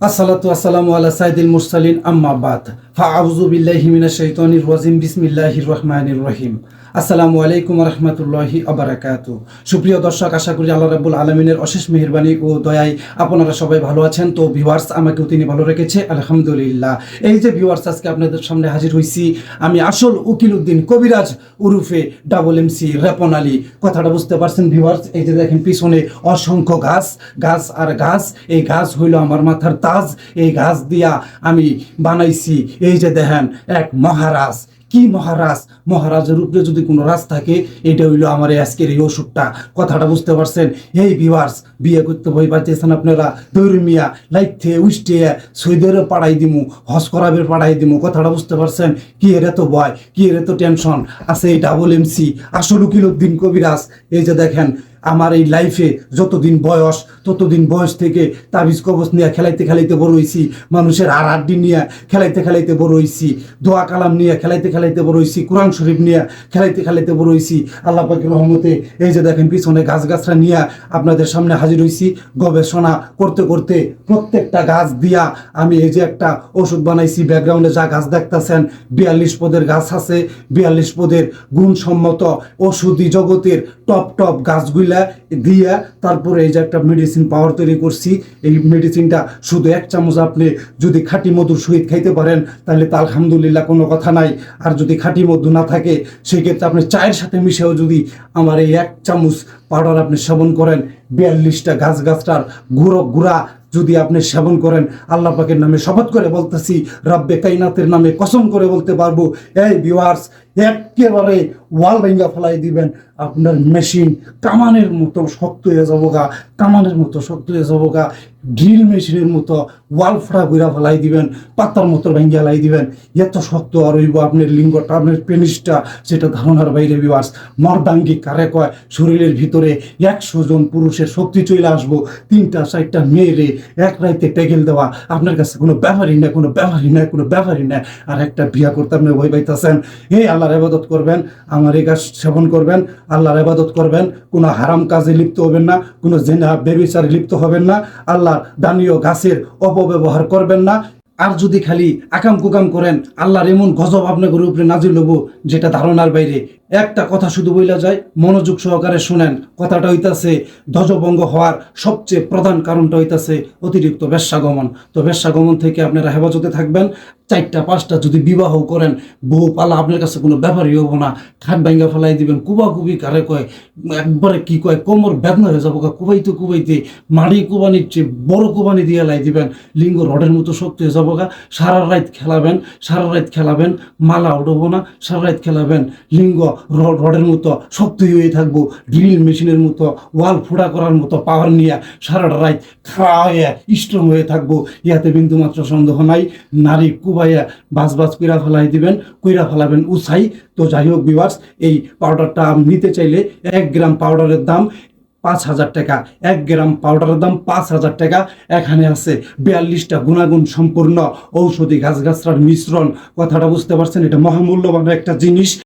আসসালাতু আসসালামু আলা সাইদুল মুরসালিন আম্মা আসসালামু আলাইকুম আবারাকাতু সুপ্রিয় দর্শক, আশা করি আল্লাহ রাব্বুল আলামিনের অশেষ মেহেরবানি ও আপনারা সবাই ভালো আছেন। তো ভিউয়ার্স আমাকেও তিনি ভালো রেখেছে, আলহামদুলিল্লাহ। এই যে ভিউয়ার্স আজকে আপনাদের সামনে হাজির হইছি আমি আসল উকিল উদ্দিন কবিরাজ উরুফে ডাবল এমসি রেপন আলী। কথাটা বুঝতে পারছেন ভিউয়ার্স এই যে দেখেন পিছনে অসংখ্য গাছ গাছ আর গাছ, এই গাছ হইল আমার মাথার তাজ। এই গাছ দিয়া আমি বানাইছি এই যে দেখেন, এক মহারাজ। কি মহারাজ? মহারাজের উপরে যদি কোনো রাজ থাকে, এটা হইল আমার আজকের এই ওষুধটা। কথাটা বুঝতে পারছেন? এই ভিউয়ার্স বিয়ে করতে ভয় পাচ্ছেন আপনারা? ধর্মিয়া মিয়া লাইতে উষ্টে, সৈদের পাড়াই দিমু হস করাবের পাড়াই দিমু। কথাটা বুঝতে পারছেন? কি এর এত ভয়? কি এর এত টেনশন আছে এই ডাবল এমসি আসল উকিল কবিরাজ। এই যে দেখেন আমার এই লাইফে যতদিন বয়স, ততদিন বয়স থেকে তাবিজ কবচ নিয়ে খেলাইতে খেলাইতে বড় হইছি, মানুষের আর আড্ডি নিয়ে খেলাইতে খেলাইতে বড় হইছি, দোয়া কালাম নিয়ে খেলাইতে খেলাইতে বড় হইছি, কোরআন শরীফ নিয়ে খেলাইতে খেলাইতে বড় হইছি, আল্লাহ পাকের রহমতে এই যে দেখেন পিছনে গাছ গাছরা নিয়ে আপনাদের সামনে হাজির হইছি, গবেষণা করতে করতে প্রত্যেকটা গাছ দিয়া আমি এই যে একটা ওষুধ বানাইছি ব্যাকগ্রাউন্ডে যা গাছ দেখতেছেন, বিয়াল্লিশ পদের গাছ আছে, বিয়াল্লিশ পদের গুণসম্মত ওষুধি জগতের টপ টপ গাছগুলা দিয়া তারপরে এই যে একটা মেডিসিন পাওয়ার তৈরি করছি, এই মেডিসিনটা শুধু এক চামচ আপনি যদি খাঁটি মধুর সহিত খাইতে পারেন, তাহলে তা আলহামদুলিল্লাহ কোনো কথা নাই। আর যদি খাঁটি মধু না থাকে, সেক্ষেত্রে আপনি চায়ের সাথে মিশেও যদি আমার এই এক চামচ পাউডার আপনি সেবন করেন, বিয়াল্লিশটা গাছ গাছটার গুঁড়ো গুড়া যদি আপনি সেবন করেন, আল্লাহ পাকের নামে শপথ করে বলতেছি, রব্বে কাইনাতের নামে কসম করে বলতে পারব। এই ভিউয়ার্স একেবারে ওয়াল ভেঙ্গা ফেলাই দিবেন, আপনার মেশিন কামানের মতো শক্ত হয়ে যাব গা, কামানের মতো শক্ত হয়ে যাব গা ড্রিল মেশিনের মতো ওয়াল ফোড়া ঘুরা ফেলাই দিবেন, পাতার মতো ভেঙ্গা লাই দিবেন। এত শক্ত আর হইব আপনার লিঙ্গটা, আপনার পেনিসটা, সেটা ধারণার বাইরে বিবাস মর্দাঙ্গি কারে কয়, শরীরের ভিতরে একশো জন পুরুষের শক্তি চলে আসব, তিনটা, চারটা মেয়েরে এক রাইতে টেকেল দেওয়া, আপনার কাছে কোনো ব্যাপারই না কোনো ব্যাপারই না কোনো ব্যাপারই না আর একটা বিয়া করতে আপনি ভয় পাইতেছেন। এই আল্লাহর আবাদত করবেন আমার এই গাছ সেবন করবেন, আল্লাহর ইবাদত করবেন, কোনো হারাম কাজে লিপ্ত হবেন না, কোনো জেনা বেবিচারে লিপ্ত হবেন না আল্লাহ দানীয় গাছের অপব্যবহার করবেন না। আর যদি খালি আকাম কুকাম করেন, আল্লাহর এমন গজব আপনাদের উপরে নাজিল হব, যেটা ধারণার বাইরে। একটা কথা শুধু বইলা যায়, মনোযোগ সহকারে শুনেন, কথাটা হইতাছে, ধ্বজভঙ্গ হওয়ার সবচেয়ে প্রধান কারণটা হইতাছে অতিরিক্ত বেশ্যাগমন। তো বেশ্যাগমন থেকে আপনারা হেফাজতে থাকবেন, চারটা, পাঁচটা যদি বিবাহ করেন, বউ পালা আপনার কাছে কোনো ব্যাপারই হব না। খাট ভাঙ্গা ফেলাই দিবেন কুবা কুবি কারে কয়, একবারে কি কয়, কোমর বেদনা হয়ে যাব কুবাইতে কুবাইতে, মাড়ি কুবানির চেয়ে বড় কুবানি দিয়ে লাই দিবেন, লিঙ্গ রডের মতো শক্তি হয়ে যাব গা সারা রাত খেলাবেন, সারা রাত খেলাবেন, মালা উঠবো না, সারা রাত খেলাবেন, লিঙ্গ রডের মতো শক্তি হয়ে থাকব, ড্রিল মেশিনের মতো, ওয়াল ফোড়া করার মতো পাওয়ার নিয়ে সারাটা রাত খাওয়া স্ট্রং হয়ে থাকব। ইয়াতে বিন্দু মাত্র সন্দেহ নাই, নারী কুবাইয়া বাস বাস কইরা ফেলাই দিবেন, কইরা ফেলাবেন উসাই তো যাই হোক বিভার্স এই পাউডারটা নিতে চাইলে এক গ্রাম পাউডারের দাম পাঁচ হাজার টাকা, এক গ্রাম পাউডারের দাম পাঁচ হাজার টাকা। এখানে আছে বিয়াল্লিশটা গুণাগুণ সম্পূর্ণ ঔষধি গাছগাছরার মিশ্রণ। কথাটা বুঝতে পারছেন? এটা মহামূল্যবান একটা জিনিস।